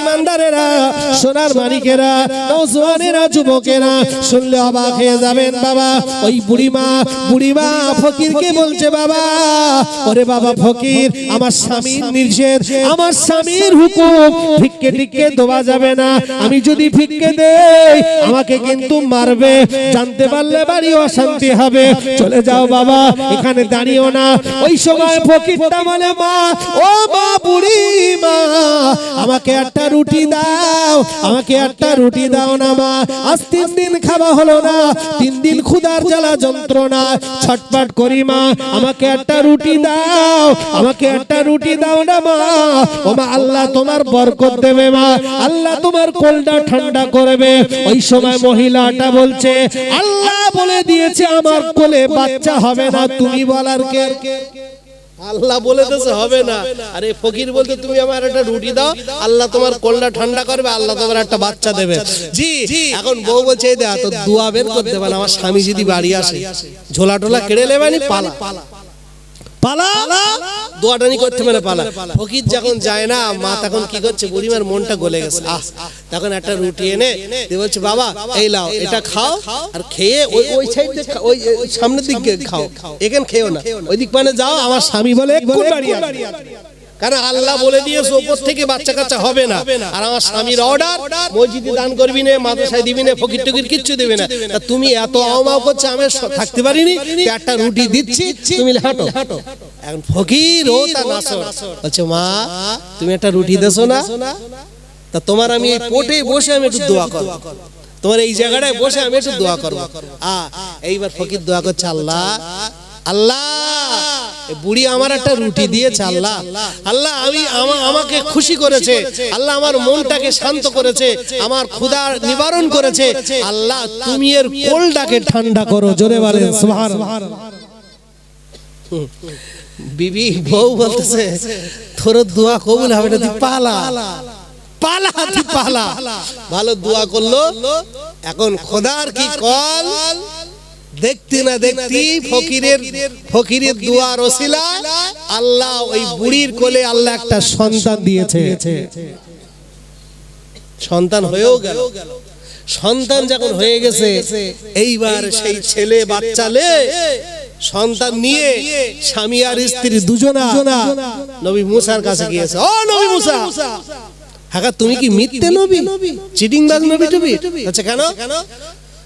ইমানদারেরা, সোনার নৌজওয়ানেরা যুবকেরা, শুনলে অবাক হয়ে যাবেন বাবা। ওই বুড়িমা বুড়িমা ফকিরকে বলছে, বাবা, ওরে বাবা ফকির, আমার স্বামীর আমার স্বামীর হুকুম দেওয়া যাবে না। আমি যদি ভিক্ষে দেই, আমাকে কিন্তু মারবে। জানতে পারলে বাড়ি অশান্তি হবে। চলে যাও বাবা, এখানে দাঁড়িয়েও না। ওই সময় ফকিরটা বলে, মা, ও মা বুড়ি মা আমাকে একটা রুটি দাও, আমাকে একটা রুটি দাও না মা। আজ তিন দিন খাওয়া হলো না, তিন দিন ক্ষুধার জ্বালা যন্ত্রণা। ছটপট করি মা, আমাকে একটা রুটি দাও, আমাকে একটা রুটি দাও না মা। ও মা, আল্লাহ তোমার বরকত দেবে মা, আল্লাহ তোমার কোলটা ঠান্ডা করবে। ওই সময় মহিলাটা বলছে, আল্লাহ বলে দিয়েছে, আমার কোলে বাচ্চা হবে না, তুমি বলার কে? আল্লাহ বলে দেশে হবে না। আরে ফকির বলতে তুমি আমার একটা রুটি দাও আল্লাহ তোমার কোলটা ঠান্ডা করবে আল্লাহ তোমার একটা বাচ্চা দেবে। জি এখন বউ বলছে এই দেখ তো দুয়া বের করতে পারে আমার স্বামী যদি বাড়ি আসে ঝোলা টোলা কেড়ে নেবে পালা পালা। দোয়াটানি করতে মানে পালা। ফকির যখন যায় না মা তখন কি করছে? বুড়িমার মনটা গলে গেছে। আহ তখন একটা রুটি এনে দিয়ে বলছে বাবা এই লাও এটা খাও আর খেয়ে ওই ওই সাইড ওই ওই সামনের দিকে খাও। এখানে খেও না। ওই দিক মানে যাও আমার স্বামী বলে। কারণ আল্লাহ বলে দিয়েছে ওপর থেকে বাচ্চা কাচ্চা হবে না। আর আমার স্বামীর অর্ডার মসজিদে দান করবি না মাদ্রাসায় দিবি না ফকির টকির কিচ্ছু দেবে না। তা তুমি এত আওমাও করছে আমি থাকতে পারিনি একটা রুটি দিচ্ছি তুমি হাঁটো। হাঁটো এখন ফকির ও তা নাসর। বলছে মা তুমি একটা রুটি দেছো না? তা তোমার আমি এই পোটে বসে আমি একটু দোয়া করব। তোমার এই জায়গাটায় বসে আমি একটু দোয়া করব। আ এইবার ফকির দোয়া করছে আল্লাহ। আল্লাহ। বুড়ি আমার একটা রুটি দিয়েছে আল্লাহ। আল্লাহ। আমি আমাকে খুশি করেছে। আল্লাহ আমার মনটাকে শান্ত করেছে। আমার ক্ষুধা নিবারণ করেছে। আল্লাহ তুমি এর কোলটাকে ঠান্ডা করো জোরে বলেন সুবহান বিবি বউ বলতেছে তোর দোয়া কবুল হবে না তুই পালা। পালা তুই পালা। ভালো দোয়া করল। এখন খোদার কি কল? দেখতে না দেখতি ফকিরের ফকিরের দোয়া রসিলা আল্লাহ ওই বুড়ির কোলে আল্লাহ একটা সন্তান দিয়েছে। সন্তান হয়েও গেল। সন্তান যখন হয়ে গেছে এইবার সেই ছেলে বাচ্চালে সন্তান নিয়ে স্বামী আর স্ত্রী দুজনা। নবী মুসার কাছে গিয়েছে ও নবী মুসা! হ্যাঁ তুমি কি মিথ্যে নবী? চিটিং বাজ নবী টবি আচ্ছা কেন?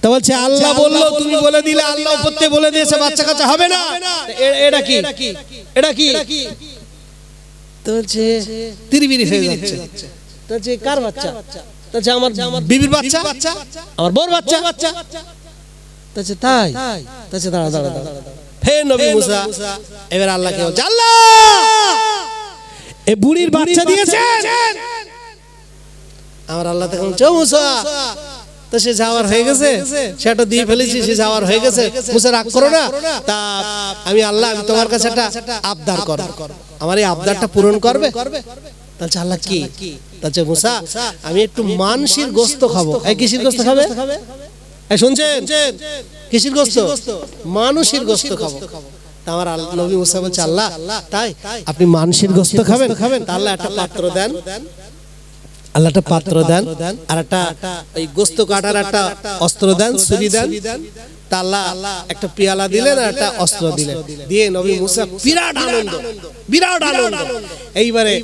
তা বলছে আল্লাহ বলল তুমি বলে দিলে আল্লাহ উপরতে বলে দিয়েছে বাচ্চা কাচ্চা হবে না? এটা কি? এটা কি? তো বলছে তিরিবিরি হয়ে যাচ্ছে। তো কার বাচ্চা? তো আমার বিবির বাচ্চা? আমার বউর বাচ্চা? তো বলছে তাই? তো দাঁড়া দাঁড়া দাঁড়া ফের নবী মুসা এবার আল্লাহকে বলছে আল্লাহ এ বুড়ির বাচ্চা দিয়েছেন! আমার আল্লাহ তখন চৌ মুসা তো সে যাওয়ার হয়ে গেছে? সেটা দিয়ে ফেলেছি সে যাওয়ার হয়ে গেছে। মুসা রাগ করো না। তা আমি আল্লাহ আমি তোমার কাছে একটা আবদার কর। আমার এই আবদারটা পূরণ করবে? তাহলে আল্লাহ কি? তাহলে মুসা আমি একটু মানসির গোস্ত খাব। এই কিসির গোস্ত খাবে? এই শুনছেন? কিসির গোস্ত? মানুষের গোস্ত খাব। তা আমার আল্লাহ- নবী মুসা বলছে আল্লাহ তাই আপনি মানুষের গোস্ত খাবেন? খাবেন। তাহলে একটা পাত্র দেন। আল্লাহ একটা পাত্র দেন আর একটা ওই গোস্ত কাটার একটা অস্ত্র দেন ছুরি দেন তা আল্লাহ একটা পেয়ালা দিলেন আর একটা অস্ত্র দিলেন। দিয়ে নবী মুসা বিরাট আনন্দ বিরাট আনন্দ। এইবারে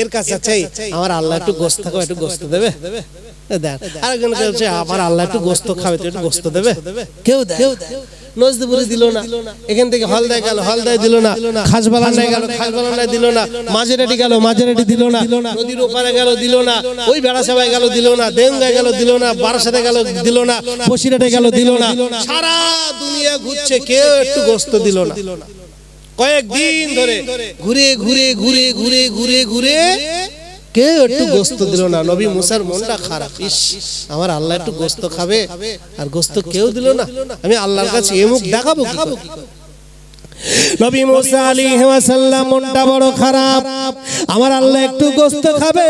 এর কাছে চাই আমার আল্লাহ একটু গোস্ত একটু গোস্ত দেবে। দেন আরেকজন বলছে আমার আল্লাহ একটু গোস্ত খাবে তুই একটু গোস্ত দেবে কেউ নজদপুরে দিল না এখান থেকে হলদায় গেল হলদায় দিল না খাসবালানায় গেল খাসবালানায় দিল না মাঝেরাটি গেল মাঝেরাটি দিল না নদীর ওপারে গেল দিল না ওই বেড়া গেল দিল না দেঙ্গায় গেল দিল না বারাসাতে গেল দিল না বসিরাটে গেল দিল না সারা দুনিয়া ঘুরছে কেউ একটু গোস্ত দিল না কয়েকদিন ধরে ঘুরে ঘুরে ঘুরে ঘুরে ঘুরে ঘুরে কেউ একটু গোস্ত দিল না? নবী মুসার মনটা খারাপ। ইস, আমার আল্লাহ একটু গোস্ত খাবে, আর গোস্ত কেউ দিল না? আমি আল্লাহর কাছে এমুক দেখাবো কি করে? নবী মুসা আলাইহিস সালাম মনটা বড় খারাপ। আমার আল্লাহ একটু গোস্ত খাবে,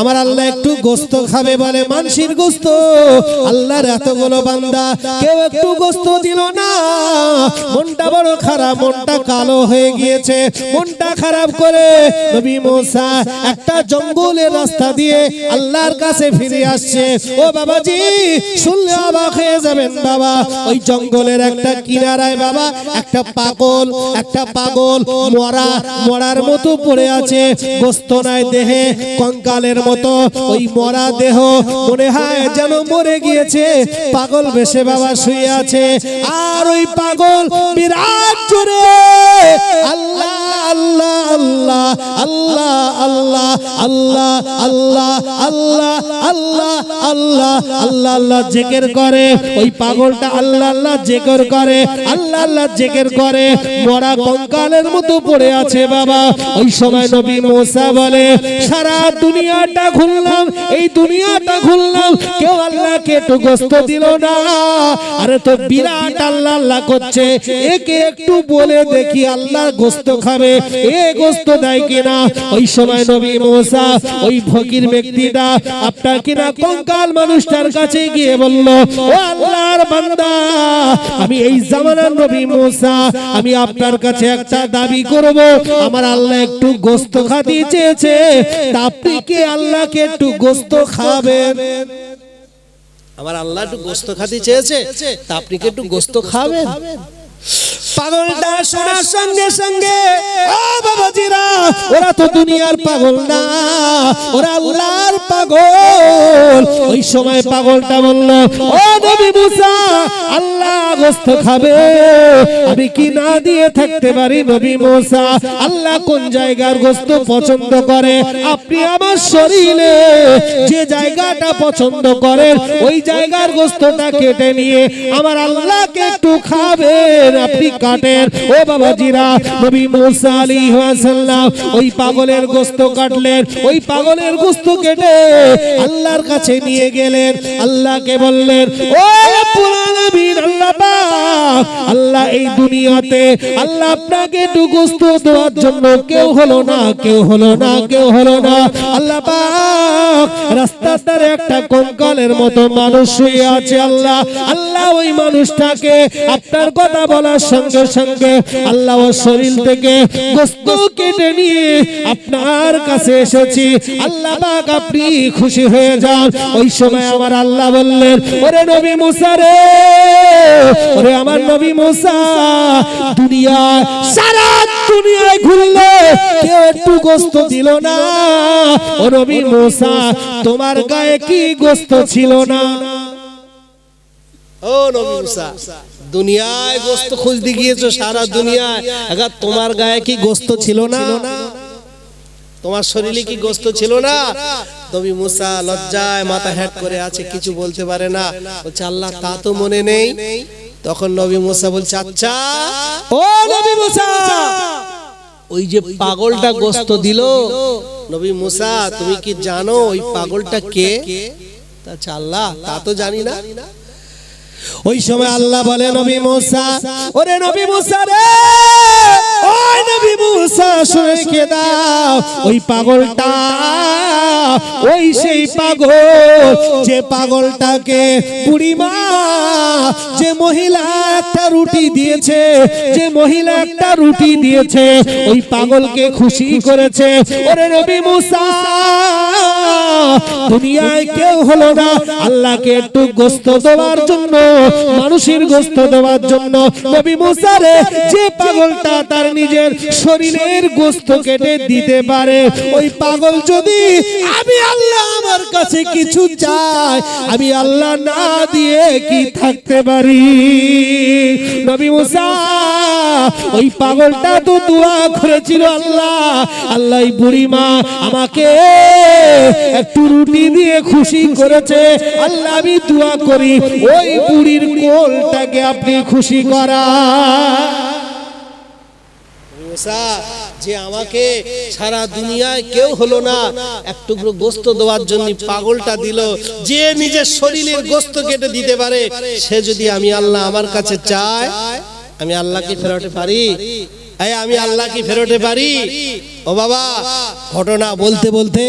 আমার আল্লাহ একটু গোস্ত খাবে বলে মানসির গোস্ত। আল্লাহর এতগুলো বান্দা কেউ একটু গোস্ত দিল না। মনটা বড় খারাপ, মনটা কালো হয়ে গিয়েছে। মনটা খারাপ করে নবী মুসা একটা জঙ্গলের রাস্তা দিয়ে আল্লাহর কাছে ফিরে আসছে। ও বাবাজি, শুনলে অবাক হয়ে যাবেন বাবা। ওই জঙ্গলের একটা কিনারায় বাবা, একটা পাগল, একটা পাগল মরা, মরার মতো পড়ে আছে গোস্ত নাই দেহে, কঙ্কালের মতো। ওই মরা দেহ মনে হয় যেন মরে গিয়েছে, পাগল বেশে বাবা শুয়ে আছে। আর ওই পাগল বিরাট জোরে, আল্লাহ আল্লাহ আল্লাহ আল্লাহ আল্লাহ আল্লাহ আল্লাহ আল্লাহ আল্লাহ আল্লাহ আল্লাহ আল্লাহ জেকের করে ওই পাগলটা আল্লাহ আল্লাহ জেকের করে আল্লাহ আল্লাহ জেকের করে মরা কঙ্কালের মতো পড়ে আছে বাবা ওই সময় নবী মোসা বলে সারা দুনিয়াটা ঘুরলাম এই দুনিয়াটা ঘুরলাম কেউ আল্লাহকে একটু গোস্ত দিল না আরে তো বিরাট আল্লাহ আল্লাহ করছে একে একটু বলে দেখি আল্লাহ গোস্ত খাবে এ গোস্ত দেয় কিনা? ওই সময় নবী মোসা, ওই ফকির ব্যক্তিটা আপনার কিনা কঙ্কাল মানুষটার কাছে গিয়ে বলল, ও আল্লাহর বান্দা, আমি এই জামানার নবী মোসা, আমি আপনার কাছে একটা দাবি করব। আমার আল্লাহ একটু গোস্ত খাতি চেয়েছে, তা আপনি কি আল্লাহকে একটু গোস্ত খাবেন? আমার আল্লাহ একটু গোস্ত খাতে চেয়েছে, তা আপনি কি একটু গোস্ত খাবেন? পাগলটা শোনার সঙ্গে সঙ্গে ও বাবাজিরা ওরা তো দুনিয়ার পাগল না। ওরা আল্লাহর পাগল। ওই সময় পাগলটা বলল ও নবী মুসা আল্লাহ গোস্ত খাবে। আমি কি না দিয়ে থাকতে পারি নবী মুসা? আল্লাহ কোন জায়গার গোস্ত পছন্দ করে? আপনি আমার শরীরে যে জায়গাটা পছন্দ করেন ওই জায়গার গোস্তটা কেটে নিয়ে আমার আল্লাহকে একটু খাবেন আপনি কাটেন। ও বাবাজিরা, নবী মুসা আলাইহিস সালাম ওই পাগলের গোস্ত কাটলেন, ওই পাগলের গোস্ত কেটে আল্লাহর কাছে নিয়ে গেলেন, আল্লাহকে বললেন, ও আল্লাহ এই দুনিয়াতে, আল্লাহ আপনাকে একটু গোস্ত দেওয়ার জন্য কেউ হলো না, কেউ হলো না, কেউ হলো না। আল্লাহ রাস্তার ধারে একটা কঙ্কালের মতো মানুষ শুয়ে আছে, আল্লাহ আল্লাহ ওই মানুষটাকে আপনার কথা বলার সঙ্গে সঙ্গে আল্লাহ শরীর থেকে গোস্ত কেটে নিয়ে আপনার কাছে এসেছি। আল্লাহ আপনি খুশি হয়ে যান। ওই সময় আমার আল্লাহ বললেন, ওরে নবী মুসা রে, ওরে আমার নবী মুসা দুনিয়ায় সারা দুনিয়ায় ঘুরলে কেউ একটু গোস্ত দিল না। ও নবী মুসা, তোমার গায়ে কি গোস্ত ছিল না? ও নবী মুসা দুনিয়ায় গোস্ত খুঁজতে গিয়েছো সারা দুনিয়ায়। এবার তোমার গায়ে কি গোস্ত ছিল না? তোমার শরীরে কি গোস্ত ছিল না? নবী মুসা লজ্জায় মাথা হ্যাট করে আছে কিছু বলতে পারে না। বলছে আল্লাহ তা তো মনে নেই। তখন নবী মুসা বলছে আচ্ছা ও নবী মুসা! ওই যে পাগলটা গোস্ত দিল। নবী মুসা তুমি কি জানো ওই পাগলটা কে? তা আল্লাহ তা তো জানি না। ওই সময় আল্লাহ বলে নবী মুসা ওরে নবী মুসা রে ওই নবী মুসা শুনে কে দাও ওই পাগলটা ওই সেই পাগল যে পাগলটাকে বুড়িমা যে মহিলা একটা রুটি দিয়েছে যে মহিলা একটা রুটি দিয়েছে ওই পাগলকে খুশি করেছে ওরে নবী মুসা দুনিয়ায় কেউ হলো না আল্লাহকে একটু গোস্ত দেওয়ার জন্য মানুষের গোস্ত দেওয়ার জন্য নবী মুসারে যে পাগলটা তার নিজের শরীরের গোস্ত কেটে দিতে পারে, ওই পাগল যদি আমি আল্লাহ আমার কাছে কিছু চাই, আমি আল্লাহ না দিয়ে কি থাকতে পারি? নবী মুসা, ওই পাগলটা তো দোয়া করেছিল আল্লাহ আল্লাহ বুড়ি মা আমাকে একটু রুটি দিয়ে খুশি করেছে, আল্লাহ আমি দোয়া করি, ওই বুড়ির কোলটাকে আপনি খুশি করা। যে আমাকে সারা দুনিয়ায় কেউ হলো না, এক টুকরো গোস্ত দেওয়ার জন্য পাগলটা দিল। যে নিজের শরীরের গোস্ত কেটে দিতে পারে, সে যদি আমি আল্লাহ আমার কাছে চায়, আমি আল্লাহ কি ফেরোতে পারি? আমি আল্লাহ কি ফেরোতে পারি? ও বাবা, ঘটনা বলতে বলতে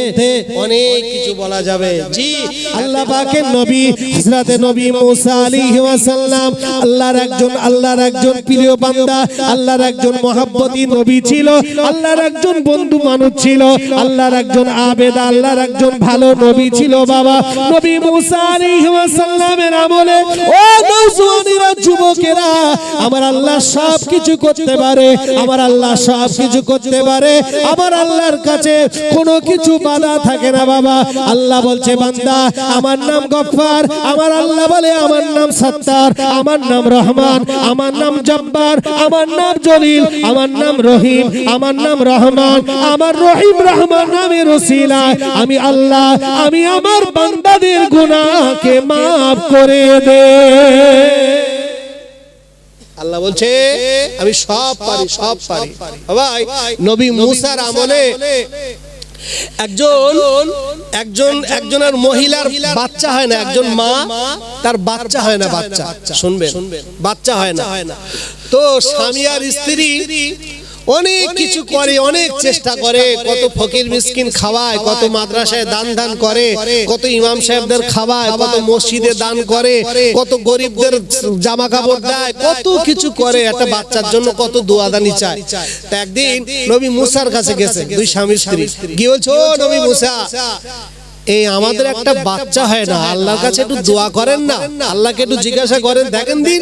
অনেক কিছু বলা যাবে। জি, আল্লাহ পাকের নবী, হযরতে নবী মুসা আলাইহি ওয়াসাল্লাম আল্লাহর একজন আল্লাহর একজন প্রিয় বান্দা, আল্লাহর একজন মহাব্বতী নবী ছিল, আল্লাহর একজন বন্ধু মানুষ ছিল, আল্লাহর একজন আবেদ, আল্লাহর একজন ভালো নবী ছিল বাবা। নবী মুসা আলাইহি ওয়াসাল্লামের আমলে, ও নওজওয়ানেরা যুবকেরা, আমার আল্লাহ সব কিছু করতে পারে, আমার আল্লাহ সব কিছু করতে পারে। আমার আল্লাহর কাছে কোনো কিছু বাধা থাকে না বাবা। আল্লাহ বলছে, বান্দা, আমার নাম গফফার, আমার আল্লাহ বলে আমার নাম সত্তার, আমার নাম রহমান, আমার নাম জব্বার, আমার নাম জলিল, আমার নাম রহিম, আমার নাম রহমান, আমার রহিম রহমান নামের ওসিলায় আমি আল্লাহ, আমি আমার বান্দাদের গুনাহকে মাফ করে দে। আল্লাহ বলছে, আমি সব পারি সব পারি। ভাই, নবী মুসার আমলে একজন একজন, একজনের মহিলার বাচ্চা হয় না, একজন মা, তার বাচ্চা হয় না, বাচ্চা। শুনবে বাচ্চা হয় না। তো স্বামী আর স্ত্রী অনেক কিছু করে অনেক চেষ্টা করে কত ফকির মিসকিন খাওয়ায় কত মাদ্রাসায় দান দান করে কত ইমাম সাহেবদের খাওয়ায় কত মসজিদে দান করে কত গরিবদের জামা কাপড় দেয় কত কিছু করে একটা বাচ্চার জন্য কত দোয়াদানি চায়। তা একদিন নবী মুসার কাছে গেছে দুই স্বামী স্ত্রী। কি বলছো নবী মুসা? এই আমাদের একটা বাচ্চা হয় না আল্লাহর কাছে একটু দোয়া করেন না আল্লাহকে একটু জিজ্ঞাসা করেন দেখেন দিন।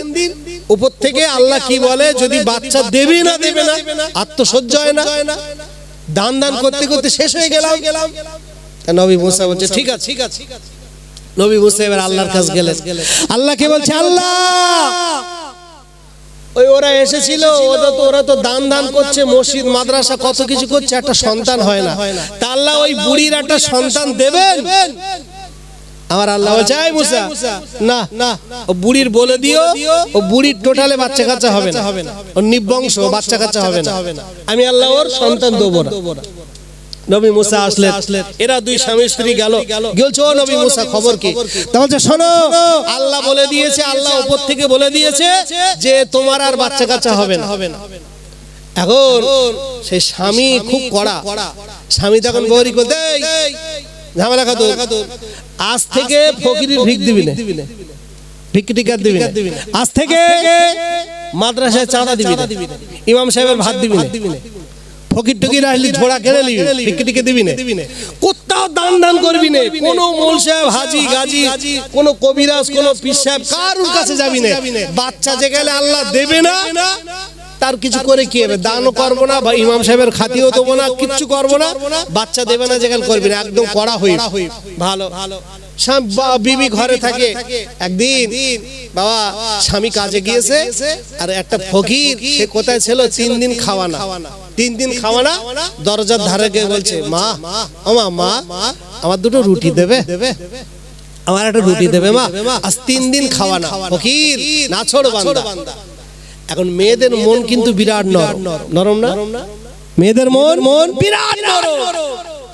উপর থেকে আল্লাহ কি বলে? যদি বাচ্চা দেবে না দেবে না আত্মসহ্য হয় না। দান দান করতে করতে শেষ হয়ে গেলাম। নবী মুসা বলছে ঠিক আছে ঠিক আছে নবী মুসা এবার আল্লাহর কাছে গেলেন। আল্লাহকে বলছে আল্লাহ! ওই ওরা এসেছিল ওরা তো ওরা তো দান দান করছে মসজিদ মাদ্রাসা কত কিছু করছে একটা সন্তান হয় না। তা আল্লাহ ওই বুড়ির একটা সন্তান দেবেন। আমার আল্লাহ বলছে "এই মুসা না না ও বুড়ির বলে দিও ও বুড়ির টোটালে বাচ্চা কাচ্চা হবে না। ও নিবংশ বাচ্চা কাচ্চা হবে না। আমি আল্লাহ ওর সন্তান দেবো না। নবী মুসা আসলেন। এরা দুই স্বামী স্ত্রী গেল। গেলছো নবী মুসা খবর কি? তা বলছে শোনো আল্লাহ বলে দিয়েছে আল্লাহ উপর থেকে বলে দিয়েছে যে তোমার আর বাচ্চা কাচ্চা হবে না। এখন সেই স্বামী খুব কড়া। স্বামী তখন বৌরি করতে "এই, ঝামেলা খাতো আজ থেকে ফকিরির ভিক দিবি না টিকার দিবি না আজ থেকে মাদ্রাসায় চাঁদা দিবি না ইমাম সাহেবের ভাত দিবি না ফকির টকির আসলি ঝোড়া কেড়ে নিবি। টিকে দিবি না কোথাও দান দান করবি না। কোন মোল সাহেব হাজি গাজি কোন কবিরাজ কোন পীর সাহেব কারুর কাছে যাবি না। বাচ্চা যে গেলে আল্লাহ দেবে না। তার কিছু করে কি হবে? দানও করব না বা ইমাম সাহেবের খাতিও দেবো না কিচ্ছু করব না বাচ্চা দেবে না যেখানে করবি না একদম কড়া হই ভালো। বা- বিবি ঘরে থাকে। একদিন বাবা স্বামী কাজে গিয়েছে আর একটা ফকির সে কোথায় ছিল? তিন দিন খাওয়া না তিন দিন খাওয়া না দরজার ধারে গিয়ে বলছে মা আমা মা আমার দুটো রুটি দেবে? আমার একটা রুটি দেবে মা। আজ তিন দিন খাওয়া না ফকির না ছোড় বান্দা এখন মেয়েদের মন কিন্তু বিরাট নরম। নরম। না? মেয়েদের মন মন বিরাট নরম।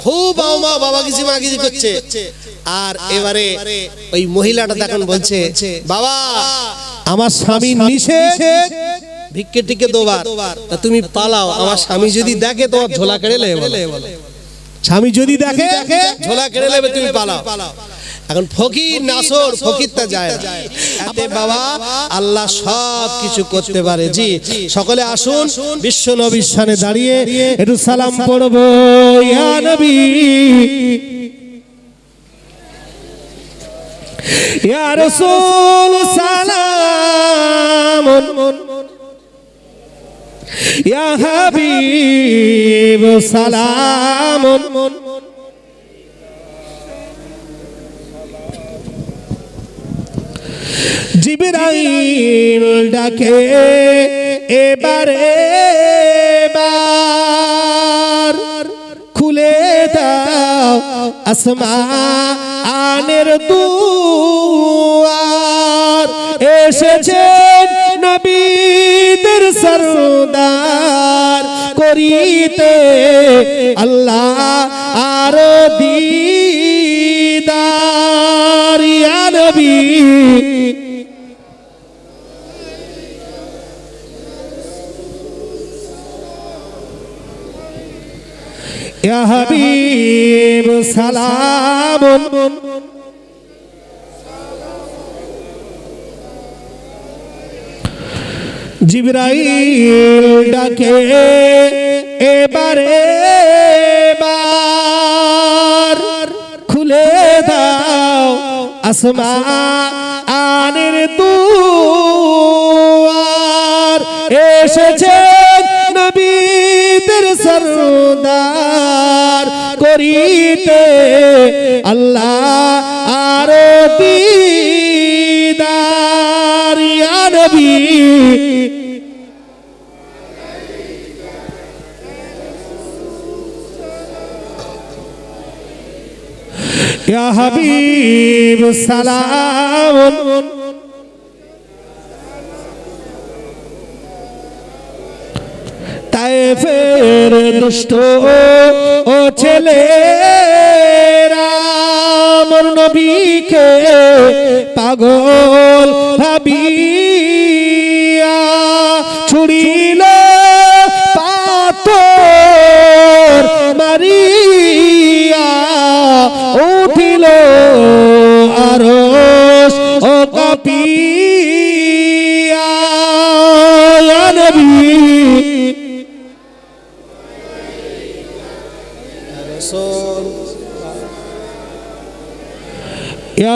খুব মা বাবা কিছু মা কিছু করছে। আর এবারে ওই মহিলাটা তখন বলছে বাবা আমার স্বামী নিষেধ। ভিক্ষে টিকে দোবার। তা তুমি পালাও। আমার স্বামী যদি দেখে তোমার ঝোলা কেড়ে লেবে বলে। স্বামী যদি দেখে ঝোলা কেড়ে নেবে তুমি পালাও। এখন ফকির নাসর ফকির তা যায় না। এতে বাবা আল্লাহ সব কিছু করতে পারে। জি সকলে আসুন বিশ্ব নবীর সামনে দাঁড়িয়ে একটু সালাম পড়ব ইয়া নবী। ইয়া রাসূল সালাম ইয়া হাবিব সালাম জিবরাইল ডাকে এবার এবার খুলে দাও আসমানের দুয়ার। এসেছেন নবীদের সরদার করিতে আল্লাহ হাবিব সালামুন জিবরাইল ডাকে এবারে বার খুলে দাও আসমা আনের দুয়ার। এসেছে নবীদের সরদার। করিতে আল্লাহ আর দিদার ইয়া নবী يا حبيب তায়েফের ফের দুষ্ট ও ছেলে রামর নবীকে পাগল ভাবি।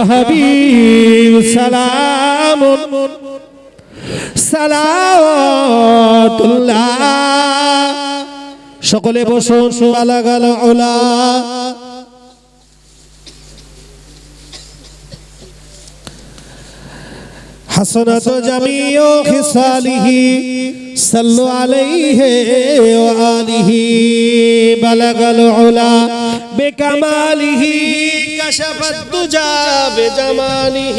يا حبيب سلام সালাওয়াতুল্লাহ সকলে বসুন বালাগাল ওলা حسنة جميع خصاله صلوا عليه وآله بلغ العلا بكماله كشف الدجى بجماله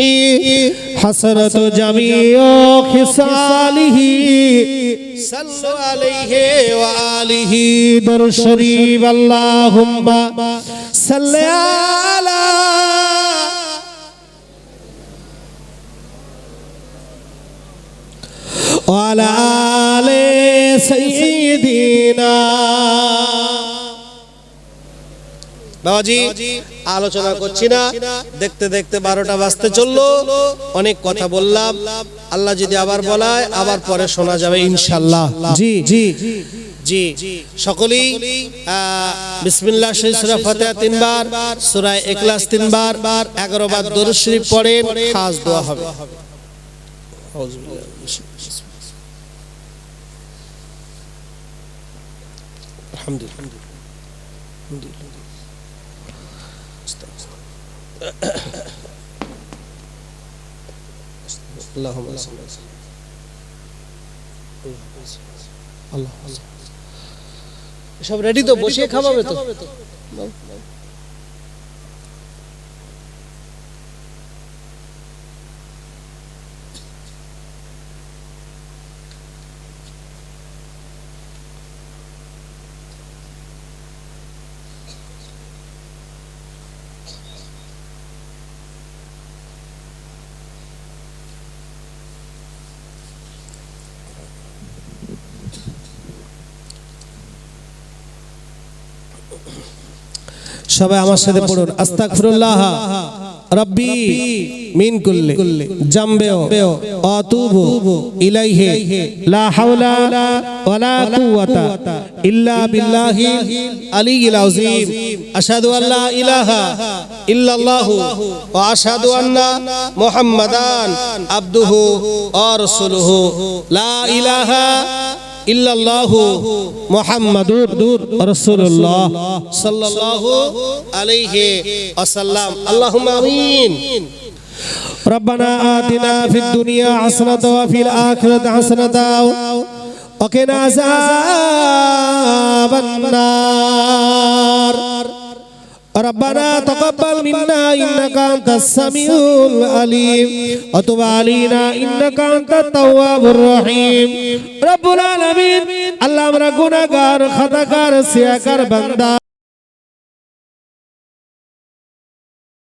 حسنة جميع خصاله صلوا عليه وآله در شريف اللهم صل على وعلى آل سيدنا বাবাজি আলোচনা করছি না। দেখতে দেখতে বারোটা বাজতে চলল। অনেক কথা বললাম। আল্লাহ যদি আবার বলায় আবার পরে শোনা যাবে ইনশাল্লাহ জি জি। জি সকলেই বিসমিল্লাহ সূরা ফাতিহা তিনবার সূরা ইখলাস তিনবার 11 বার দরুদ শরীফ পড়েন খাস দোয়া হবে। আলহামদুলিল্লাহ। اللهم صل وسلم আল্লাহ সব রেডি তো বসে খাওয়াবে তো সবাই আমার সাথে পড়ুন। আস্তাগফিরুল্লাহ। রব্বি মিন কুল্লি জামবেও আতুবু ইলাইহি লা হাওলা ওয়ালা কুওয়াতা ইল্লা বিল্লাহি আলিয়িল আযীম। আশহাদু আল্লা ইলাহা ইল্লাল্লাহু ওয়া আশহাদু আন্না মুহাম্মাদান আবদুহু ওয়া রাসূলুহু। লা ইলাহা ইল্লাল্লাহু মুহাম্মাদুর রাসূলুল্লাহ সাল্লাল্লাহু আলাইহি ওয়াসাল্লাম আল্লাহুম্মা আমিন ربنا آتنا في الدنيا حسنة وفي الآخرة حسنة وقنا عذاب النار ربنا تقبل منا إنك أنت السميع العليم وتب علينا إنك أنت التواب الرحيم رب العالمين اللهم رغنا غار خطا غار سيا غار بندا